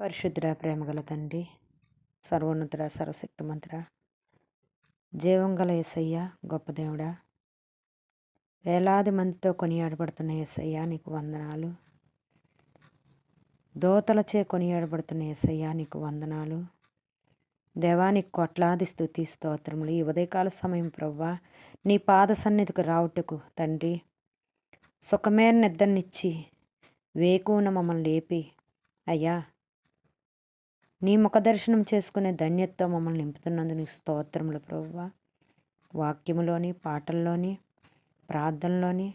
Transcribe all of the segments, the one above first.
పరిశుద్ధుడ ప్రేమగల తండ్రి సర్వోన్నతుడ సర్వశక్తిమంతుడ జీవంగల గల గొప్ప దేవుడా వేలాది మందితో కొనియాడబడుతున్న యేసయ్య నీకు వందనాలు. దోతలచే కొనియాడబడుతున్న యేసయ్య నీకు వందనాలు. దేవానికి కొట్లాది స్థుతి స్తోత్రములు. ఈ ఉదయకాల సమయం ప్రవ్వా నీ పాద సన్నిధికి రావుటకు తండ్రి సుఖమైన నిద్రనిచ్చి వేకున మమ్మల్ని లేపి అయ్యా నీ ముఖ దర్శనం చేసుకునే ధన్యతతో మమ్మల్ని నింపుతున్నందుకు నీకు స్తోత్రములు ప్రభువ. వాక్యములోని పాటల్లోని ప్రార్థనలోని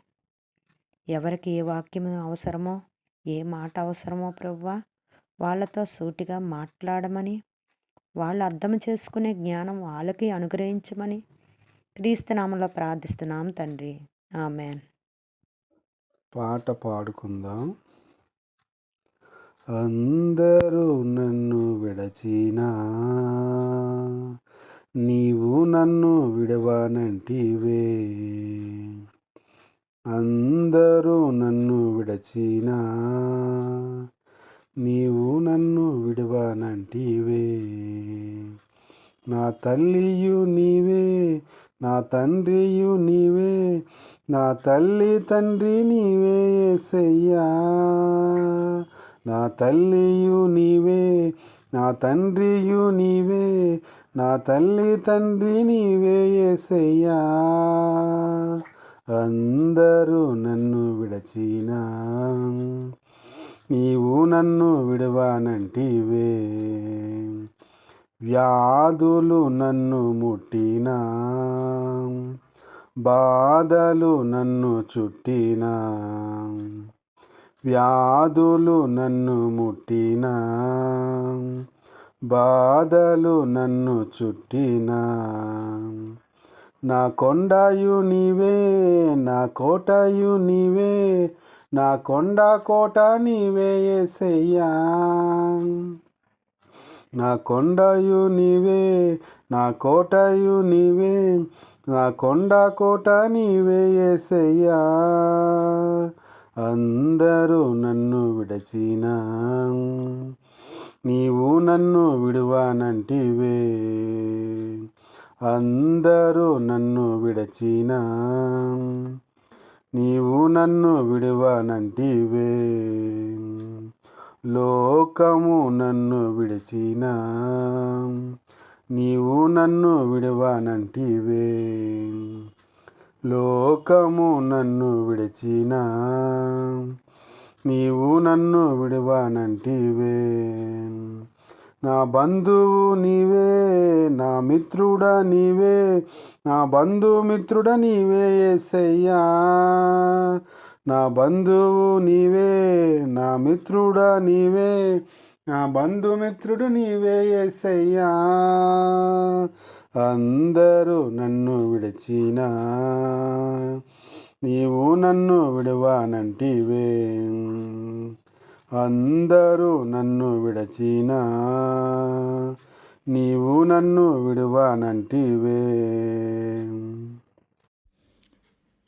ఎవరికి ఏ వాక్యం అవసరమో ఏ మాట అవసరమో ప్రభువ వాళ్ళతో సూటిగా మాట్లాడమని వాళ్ళు అర్థం చేసుకునే జ్ఞానం వాళ్ళకి అనుగ్రహించమని క్రీస్తునామంలో ప్రార్థిస్తున్నాం తండ్రి. ఆమెన్. పాట పాడుకుందాం. అందరూ నన్ను విడచినా నీవు నన్ను విడవానంటివే. అందరూ నన్ను విడచినా నీవు నన్ను విడవానంటివే. నా తల్లియు నీవే నా తండ్రియు నీవే నా తల్లి తండ్రి నీవే ఏసయ్యా. నా తల్లియు నీవే నా తండ్రియు నీవే నా తల్లి తండ్రి నీవే ఏసయ్యా. అందరూ నన్ను విడచినా నీవు నన్ను విడవానంటివే. వ్యాధులు నన్ను ముట్టినా బాధలు నన్ను చుట్టినా వ్యాధులు నన్ను ముట్టిన బాధలు నన్ను చుట్టిన. నా కొండయు నీవే నా కోటయు నీవే నా కొండ కోట నీవే ఏసయ్యా. నా కొండయు నీవే నా కోటయు నీవే నా కొండ కోట నీవే ఏసయ్యా. అందరూ నన్ను విడచినా. నీవు నన్ను విడువానంటివే. అందరూ నన్ను విడచినా. నీవు నన్ను విడువానంటివే. లోకము నన్ను విడిచిన. నీవు నన్ను విడవానంటివే. లోకము నన్ను విడిచినా నీవు నన్ను విడివానంటివే. నా బంధువు నీవే నా మిత్రుడా నీవే నా బంధుమిత్రుడ నీవే ఏసయ్యా. నా బంధువు నీవే నా మిత్రుడా నీవే నా బంధుమిత్రుడు నీవే ఏసయ్యా. అందరూ నన్ను విడిచినా నీవు నన్ను విడవానంటివే. అందరూ నన్ను విడచినా నీవు నన్ను విడవానంటివే.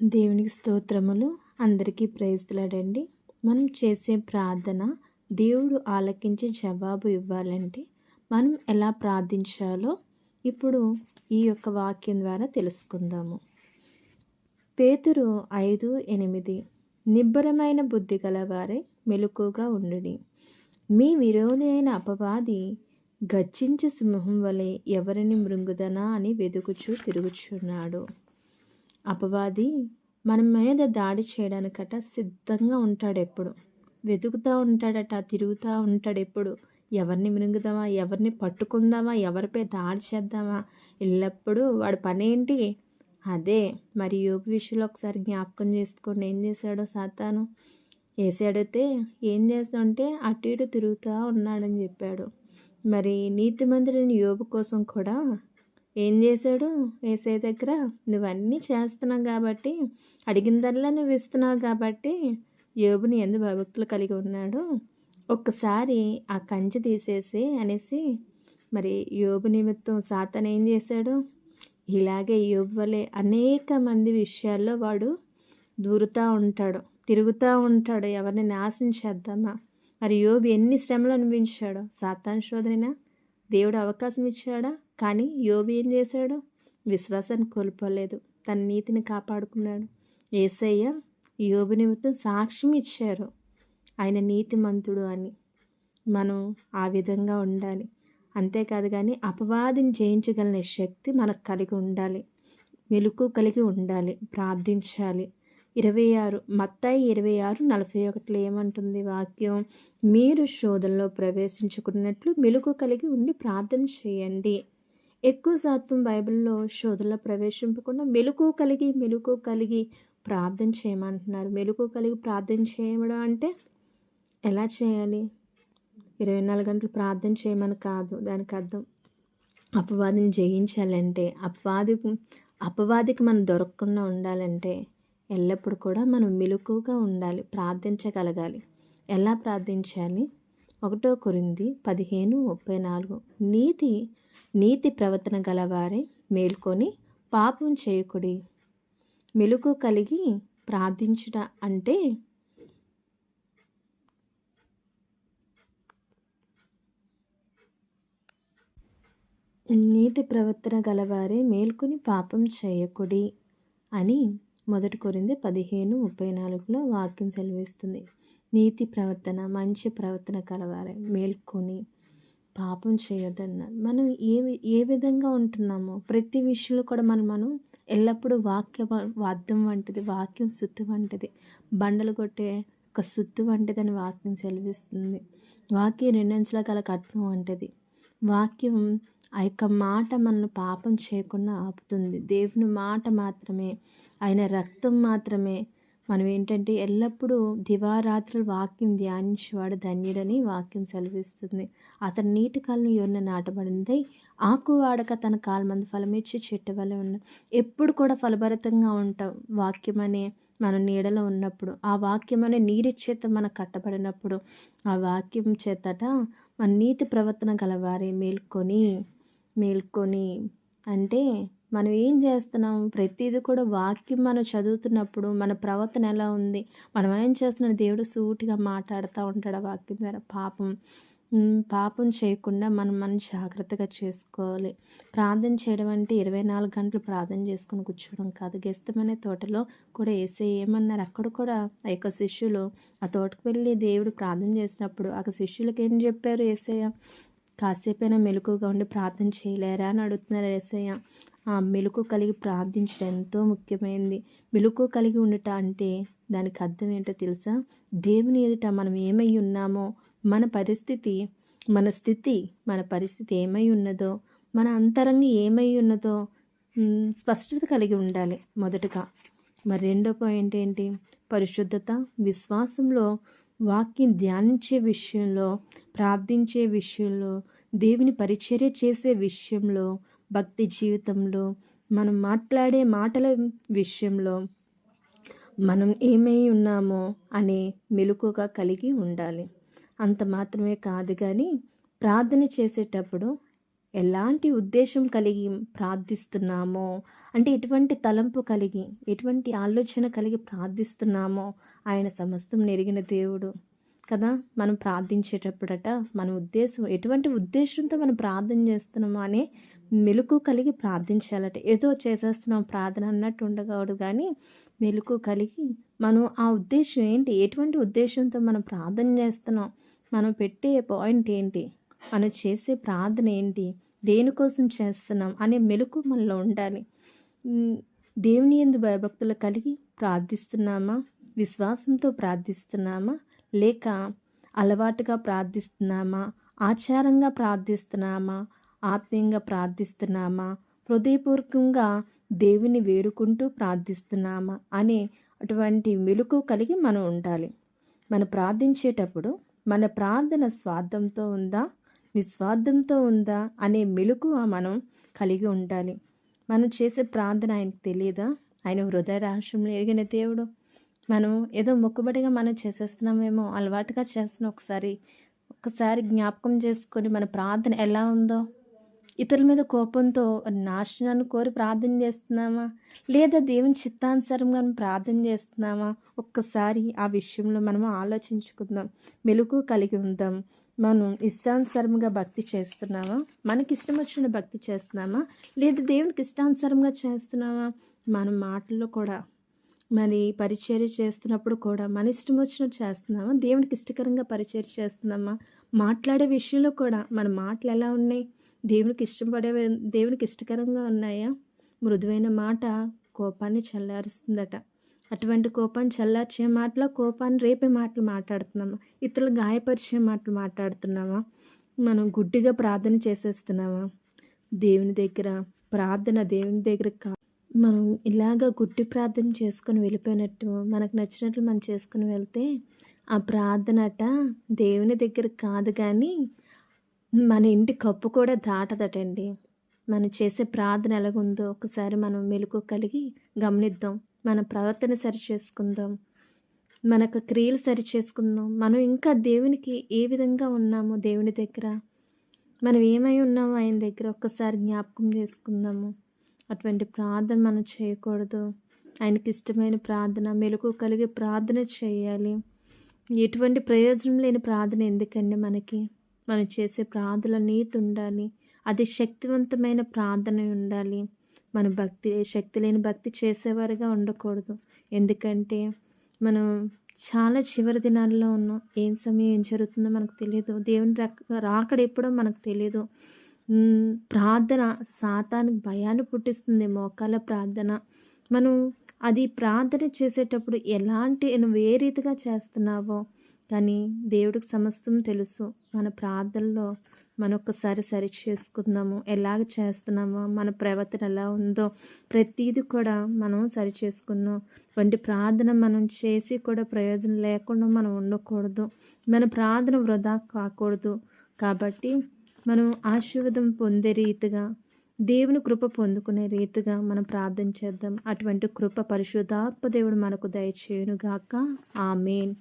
దేవునికి స్తోత్రములు అందరికీ ప్రైజ్లాడండి. మనం చేసే ప్రార్థన దేవుడు ఆలకించి జవాబు ఇవ్వాలంటే మనం ఎలా ప్రార్థించాలో ఇప్పుడు ఈ యొక్క వాక్యం ద్వారా తెలుసుకుందాము. పేతురు ఐదు ఎనిమిది నిబ్బరమైన బుద్ధి గలవారే మెలకుగా ఉండుడి. మీ విరోధి అయిన అపవాది గచ్చించు సింహం వలె ఎవరిని మృంగుదనా అని వెదుకుచూ తిరుగుచున్నాడు. అపవాది మన మీద దాడి చేయడానికట సిద్ధంగా ఉంటాడు ఎప్పుడు వెతుకుతూ ఉంటాడట తిరుగుతూ ఉంటాడు ఎప్పుడు ఎవరిని మిరుగుదామా ఎవరిని పట్టుకుందామా? ఎవరిపై దాడి చేద్దామా? ఎల్లప్పుడూ వాడి పనేంటి? అదే. మరి యోగి విషయంలో ఒకసారి జ్ఞాపకం చేసుకోండి. ఏం చేశాడో సాతాను? వేసాడితే ఏం చేస్తాడంటే అటు ఇటు తిరుగుతూ ఉన్నాడని చెప్పాడు. మరి నీతిమంతుడిని యోగు కోసం కూడా ఏం చేశాడు? వేసే దగ్గర నువ్వన్నీ చేస్తున్నావు కాబట్టి అడిగిందల్లా నువ్వు ఇస్తున్నావు కాబట్టి యోబుని ఎందు భక్తులు కలిగి ఉన్నాడు? ఒక్కసారి ఆ కంచె తీసేసి అనేసి మరి యోబు నిమిత్తం సాతన్ ఏం చేశాడు? ఇలాగే యోబు వలె అనేక మంది విషయాల్లో వాడు దూరుతూ ఉంటాడు తిరుగుతూ ఉంటాడు. ఎవరిని నాశనం చేద్దామా? మరి యోబు ఎన్ని శ్రమలు అనిపించాడు సాతాన్ శోధనైనా? దేవుడు అవకాశం ఇచ్చాడా? కానీ యోబు ఏం చేశాడు? విశ్వాసాన్ని కోల్పోలేదు. తన నీతిని కాపాడుకున్నాడు. ఏసయ్య యోబు నిమిత్తం సాక్ష్యం ఇచ్చారు. ఆయన నీతిమంతుడు అని మనం ఆ విధంగా ఉండాలి. అంతేకాదు కానీ అపవాదిని జయించగలిగిన శక్తి మనకు కలిగి ఉండాలి. మెలకు కలిగి ఉండాలి. ప్రార్థించాలి. ఇరవై ఆరు మత్తాయి ఇరవై ఆరు నలభై ఒకటిలో ఏమంటుంది వాక్యం? మీరు శోధనలో ప్రవేశించుకున్నట్లు మెలకు కలిగి ఉండి ప్రార్థన చేయండి. ఎక్కువ శాతం బైబిల్లో శోధనలో ప్రవేశింపకుండా మెలకు కలిగి మెలకు కలిగి ప్రార్థన చేయమంటున్నారు. మెలకు కలిగి ప్రార్థన చేయడం అంటే ఎలా చేయాలి? ఇరవై నాలుగు గంటలు ప్రార్థన చేయమని కాదు దానికి అర్థం. అపవాదిని జయించాలంటే అపవాది అపవాదికి మనం దొరకకుండా ఉండాలంటే ఎల్లప్పుడూ కూడా మనం మెలకుగా ఉండాలి ప్రార్థించగలగాలి. ఎలా ప్రార్థించాలి? ఒకటో కొరింది పదిహేను ముప్పై నాలుగు. నీతి నీతి ప్రవర్తన గలవారే మేల్కొని పాపం చేయకుడి. మెలకు కలిగి ప్రార్థించుట అంటే నీతి ప్రవర్తన గలవారే మేల్కొని పాపం చేయకుడి అని మొదటి కొరింది పదిహేను ముప్పై నాలుగులో వాక్యం సెలవిస్తుంది. నీతి ప్రవర్తన మంచి ప్రవర్తన కలవారే మేల్కొని పాపం చేయొద్దన్నారు మనం ఏ ఏ విధంగా ఉంటున్నామో ప్రతి విషయంలో కూడా మనం మనం ఎల్లప్పుడూ వాక్య వాద్యం వంటిది వాక్యం సుత్తు వంటిది బండలు కొట్టే ఒక సుత్తు వంటిదని వాక్యం సెలవిస్తుంది. వాక్యం రెండంచుల గల కట్నం వంటిది. వాక్యం ఆ యొక్క మాట మనల్ని పాపం చేయకుండా ఆపుతుంది. దేవుని మాట మాత్రమే ఆయన రక్తం మాత్రమే. మనం ఏంటంటే ఎల్లప్పుడూ దివారాత్రులు వాక్యం ధ్యానించేవాడు ధన్యుడని వాక్యం సెలవిస్తుంది. అతని నీటి కాలం ఎవరిన నాటబడింది? ఆకు వాడక తన కాలమంది ఫలమిచ్చి చెట్టు వల్ల ఉన్న ఎప్పుడు కూడా ఫలభరితంగా ఉంటాం. వాక్యం అనే మన నీడలో ఉన్నప్పుడు ఆ వాక్యం అనే నీరి చేత మన కట్టబడినప్పుడు ఆ వాక్యం చేతట మన నీతి ప్రవర్తన గలవారే మేల్కొని మేల్కొని అంటే మనం ఏం చేస్తున్నాం? ప్రతిదీ కూడా వాక్యం మనం చదువుతున్నప్పుడు మన ప్రవర్తన ఎలా ఉంది? మనం ఏం చేస్తున్నాం? దేవుడు సూటిగా మాట్లాడుతూ ఉంటాడు ఆ వాక్యం ద్వారా. పాపం పాపం చేయకుండా మనం మనం జాగ్రత్తగా చేసుకోవాలి. ప్రార్థన చేయడం అంటే ఇరవై నాలుగు గంటలు ప్రార్థన చేసుకుని కూర్చోవడం కాదు. గెస్తమనే తోటలో కూడా వేసే ఏమన్నారు? అక్కడ కూడా ఆ యొక్క శిష్యులు ఆ తోటకు వెళ్ళి దేవుడు ప్రార్థన చేసినప్పుడు ఆ శిష్యులకి ఏం చెప్పారు ఏసయ్య? కాసేపైనా మెలకుగా ఉండి ప్రార్థన చేయలేరా అని అడుగుతున్నారు ఏసయ్య. ఆ మెలకు కలిగి ప్రార్థించడం ఎంతో ముఖ్యమైనది మెలకు కలిగి ఉండట అంటే దానికి అర్థం ఏంటో తెలుసా? దేవుని ఎదుట మనం ఏమై ఉన్నామో మన పరిస్థితి మన స్థితి మన పరిస్థితి ఏమై ఉన్నదో మన అంతరంగం ఏమై ఉన్నదో స్పష్టత కలిగి ఉండాలి మొదటగా. మరి రెండో పాయింట్ ఏంటి? పరిశుద్ధత విశ్వాసంలో వాక్యం ధ్యానించే విషయంలో ప్రార్థించే విషయంలో దేవుని పరిచర్య చేసే విషయంలో భక్తి జీవితంలో మనం మాట్లాడే మాటల విషయంలో మనం ఏమై ఉన్నామో అనే మెలకుగా కలిగి ఉండాలి. అంత మాత్రమే కాదు కానీ ప్రార్థన చేసేటప్పుడు ఎలాంటి ఉద్దేశం కలిగి ప్రార్థిస్తున్నామో అంటే ఎటువంటి తలంపు కలిగి ఎటువంటి ఆలోచన కలిగి ప్రార్థిస్తున్నామో ఆయన సమస్తం నెరిగిన దేవుడు. కదా? మనం ప్రార్థించేటప్పుడట మన ఉద్దేశం ఎటువంటి ఉద్దేశంతో మనం ప్రార్థన చేస్తున్నామో అనే మెలకు కలిగి ప్రార్థించాలట. ఏదో చేసేస్తున్నాం ప్రార్థన అన్నట్టు ఉండకూడదు కానీ మెలకు కలిగి మనం ఆ ఉద్దేశం ఏంటి ఎటువంటి ఉద్దేశంతో మనం ప్రార్థన చేస్తున్నాం మనం పెట్టే పాయింట్ ఏంటి మనం చేసే ప్రార్థన ఏంటి దేనికోసం చేస్తున్నాం అనే మెలకు మనలో ఉండాలి. దేవుని ఎందు భయభక్తులు కలిగి ప్రార్థిస్తున్నామా? విశ్వాసంతో ప్రార్థిస్తున్నామా? లేక అలవాటుగా ప్రార్థిస్తున్నామా? ఆచారంగా ప్రార్థిస్తున్నామా? ఆత్మీయంగా ప్రార్థిస్తున్నామా? హృదయపూర్వకంగా దేవుని వేడుకుంటూ ప్రార్థిస్తున్నామా? అనే అటువంటి మెలకు కలిగి మనం ఉండాలి. మనం ప్రార్థించేటప్పుడు మన ప్రార్థన స్వార్థంతో ఉందా? నిస్వార్థంతో ఉందా అనే మెలకువ మనం కలిగి ఉండాలి. మనం చేసే ప్రార్థన ఆయనకు తెలియదా? ఆయన హృదయ రహస్యంలో ఎరిగిన దేవుడు. మనం ఏదో మొక్కుబడిగా మనం చేసేస్తున్నామేమో అలవాటుగా చేస్తున్నాం ఒకసారి ఒకసారి జ్ఞాపకం చేసుకొని మన ప్రార్థన ఎలా ఉందో ఇతరుల మీద కోపంతో నాశనాన్ని కోరి ప్రార్థన చేస్తున్నామా? లేదా దేవుని చిత్తానుసారంగా మనం ప్రార్థన చేస్తున్నామా? ఒక్కసారి ఆ విషయంలో మనం ఆలోచించుకుందాం. మెలకు కలిగి ఉందాం. మనం ఇష్టానుసారంగా భక్తి చేస్తున్నామా? మనకి ఇష్టం వచ్చిన భక్తి చేస్తున్నామా? లేదా దేవునికి ఇష్టానుసారంగా చేస్తున్నామా? మన మాటల్లో కూడా మరి పరిచర్య చేస్తున్నప్పుడు కూడా మన ఇష్టం వచ్చినట్టు చేస్తున్నామా? దేవునికి ఇష్టకరంగా పరిచర్య చేస్తున్నామా? మాట్లాడే విషయంలో కూడా మన మాటలు ఎలా ఉన్నాయి? దేవునికి ఇష్టపడే దేవునికి ఇష్టకరంగా ఉన్నాయా? మృదువైన మాట కోపాన్ని చల్లారుస్తుందట. అటువంటి కోపాన్ని చల్లార్చే మాటలో కోపాన్ని రేపే మాటలు మాట్లాడుతున్నామా? ఇతరులు గాయపరిచే మాటలు మాట్లాడుతున్నామా? మనం గుడ్డిగా ప్రార్థన చేసేస్తున్నామా? దేవుని దగ్గర ప్రార్థన దేవుని దగ్గర కా మనం ఇలాగ గుడ్డి ప్రార్థన చేసుకొని వెళ్ళిపోయినట్టు మనకు నచ్చినట్లు మనం చేసుకుని వెళ్తే ఆ ప్రార్థనట దేవుని దగ్గర కాదు కానీ మన ఇంటి కప్పు కూడా దాటదటండి. మనం చేసే ప్రార్థన ఎలాగుందో ఒకసారి మనం మెలకు కలిగి గమనిద్దాం. మన ప్రవర్తన సరి చేసుకుందాం మనకు క్రియలు సరి చేసుకుందాం మనం ఇంకా దేవునికి ఏ విధంగా ఉన్నామో దేవుని దగ్గర? మనం ఏమై ఉన్నామో ఆయన దగ్గర ఒక్కసారి జ్ఞాపకం చేసుకుందాము. అటువంటి ప్రార్థన మనం చేయకూడదు. ఆయనకి ఇష్టమైన ప్రార్థన మెలకు కలిగే ప్రార్థన చేయాలి. ఎటువంటి ప్రయోజనం లేని ప్రార్థన ఎందుకండి మనకి? మనం చేసే ప్రార్థనలో నీతి ఉండాలి. అది శక్తివంతమైన ప్రార్థన ఉండాలి. మన భక్తి శక్తి లేని భక్తి చేసేవారుగా ఉండకూడదు. ఎందుకంటే మనం చాలా చివరి దినాల్లో ఉన్నాం. ఏం సమయం ఏం జరుగుతుందో మనకు తెలియదు దేవుని రక రాకడ ఎప్పుడో మనకు తెలియదు ప్రార్థన సాతానికి భయాన్ని పుట్టిస్తుంది. మోకాల ప్రార్థన. మనం అది ప్రార్థన చేసేటప్పుడు ఎలాంటి నువ్వు ఏ రీతిగా చేస్తున్నావో. కానీ దేవుడికి సమస్తం తెలుసు. మన ప్రార్థనలో మనం ఒక్కసారి సరి చేసుకుందాము. ఎలాగ చేస్తున్నామో మన ప్రవర్తన ఎలా ఉందో ప్రతిదీ కూడా మనం సరి చేసుకున్నాం. వంటి ప్రార్థన మనం చేసి కూడా ప్రయోజనం లేకుండా మనం ఉండకూడదు. మన ప్రార్థన వృధా కాకూడదు. కాబట్టి మనం ఆశీర్వాదం పొందే రీతిగా దేవుని కృప పొందుకునే రీతిగా మనం ప్రార్థన చేద్దాం. అటువంటి కృప పరిశుద్ధాత్మ దేవుడు మనకు దయచేయునుగాక. ఆమెన్.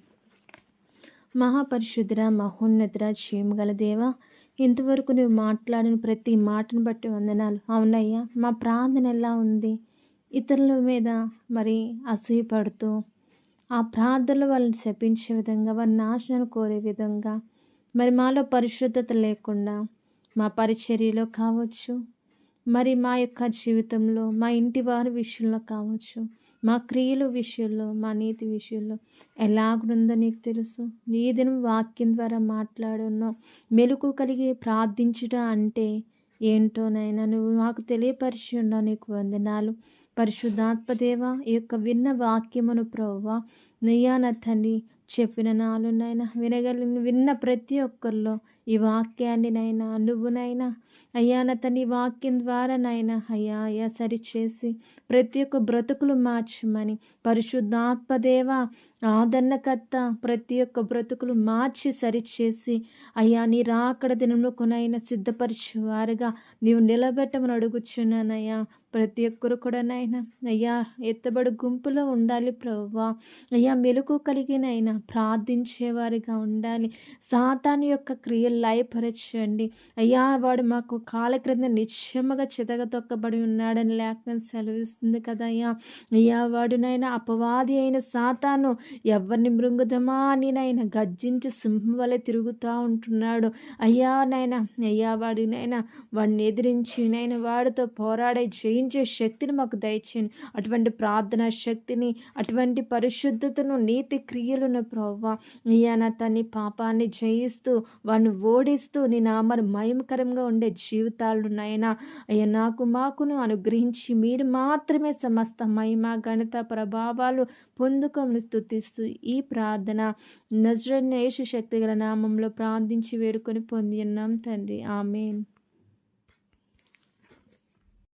మహాపరిశుద్ర మహోన్నతుర గల దేవ ఇంతవరకు నువ్వు మాట్లాడిన ప్రతి మాటను బట్టి వందనాలు. అవునయ్యా మా ప్రార్థన ఎలా ఉంది? ఇతరుల మీద మరి అసూయపడుతూ ఆ ప్రార్థనలు వాళ్ళని శపించే విధంగా వారి నాశనాన్ని కోరే విధంగా మరి మాలో పరిశుద్ధత లేకుండా మా పరిచర్యలో కావచ్చు మరి మా యొక్క జీవితంలో మా ఇంటి వారి విషయంలో కావచ్చు మా క్రియల విషయంలో మా నీతి విషయంలో ఎలాగుందో నీకు తెలుసు. నీ దినం వాక్యం ద్వారా మాట్లాడున్నావు మెలకు కలిగి ప్రార్థించుట అంటే ఏంటోనైనా నువ్వు మాకు తెలియపరిచి ఉన్నావు నీకు వందనాలు. పరిశుద్ధాత్మదేవ ఈ యొక్క విన్న వాక్యమును ప్రవ్వ. నెయ్యా తండ్రి చెప్పిన నాలునైనా వినగలి విన్న ప్రతి ఒక్కరిలో ఈ వాక్యాన్ని నైనా నువ్వునైనా అయ్యా నా తన ఈ వాక్యం ద్వారా నైనా అయ్యా అయ్యా సరిచేసి ప్రతి ఒక్క బ్రతుకులు మార్చమని. పరిశుద్ధాత్మదేవ ఆదరణకర్త ప్రతి ఒక్క బ్రతుకులు మార్చి సరిచేసి అయ్యా నీ రాకడ దినంలో కొనైనా సిద్ధపరిచేవారుగా. నీవు నిలబెట్టమని అడుగుచున్నానయ్యా. ప్రతి ఒక్కరు కూడా నాయన అయ్యా ఎత్తబడి గుంపులో ఉండాలి ప్రవ్వా. అయ్యా మెలకు కలిగినైనా ప్రార్థించేవారిగా ఉండాలి. సాతాను యొక్క క్రియలు లయపరచండి. అయ్యా వాడు మాకు కాల క్రింద నిశ్చయముగా చితగతొక్కబడి ఉన్నాడని లేఖనం సెలవిస్తుంది కదా అయ్యా. అయ్యా వాడునైనా అపవాది అయిన సాతాను ఎవరిని మృంగుదమా అని నాయన గర్జించి సింహం వలె తిరుగుతూ ఉంటున్నాడు. అయ్యా నాయన అయ్యా వాడినైనా వాడిని ఎదిరించి నైనా వాడితో పోరాడే జయించే శక్తిని మాకు దయచేయండి. అటువంటి ప్రార్థన శక్తిని అటువంటి పరిశుద్ధతను నీతి క్రియలను ప్రవ్వా ఈయన నా తన్ని పాపాన్ని జయిస్తూ వాడిని ఓడిస్తూ నీ నామను మయంకరంగా ఉండే జీవితాలను నాయనా అయ్యా నాకు మాకును అనుగ్రహించి మీరు మాత్రమే సమస్త మహిమ గణిత ప్రభావాలు పొందుకోమని స్థుతిస్తూ ఈ ప్రార్థన నజరన్ యేసు శక్తి గల నామంలో ప్రార్థించి వేడుకొని పొంది ఉన్నాం తండ్రి. ఆమెన్.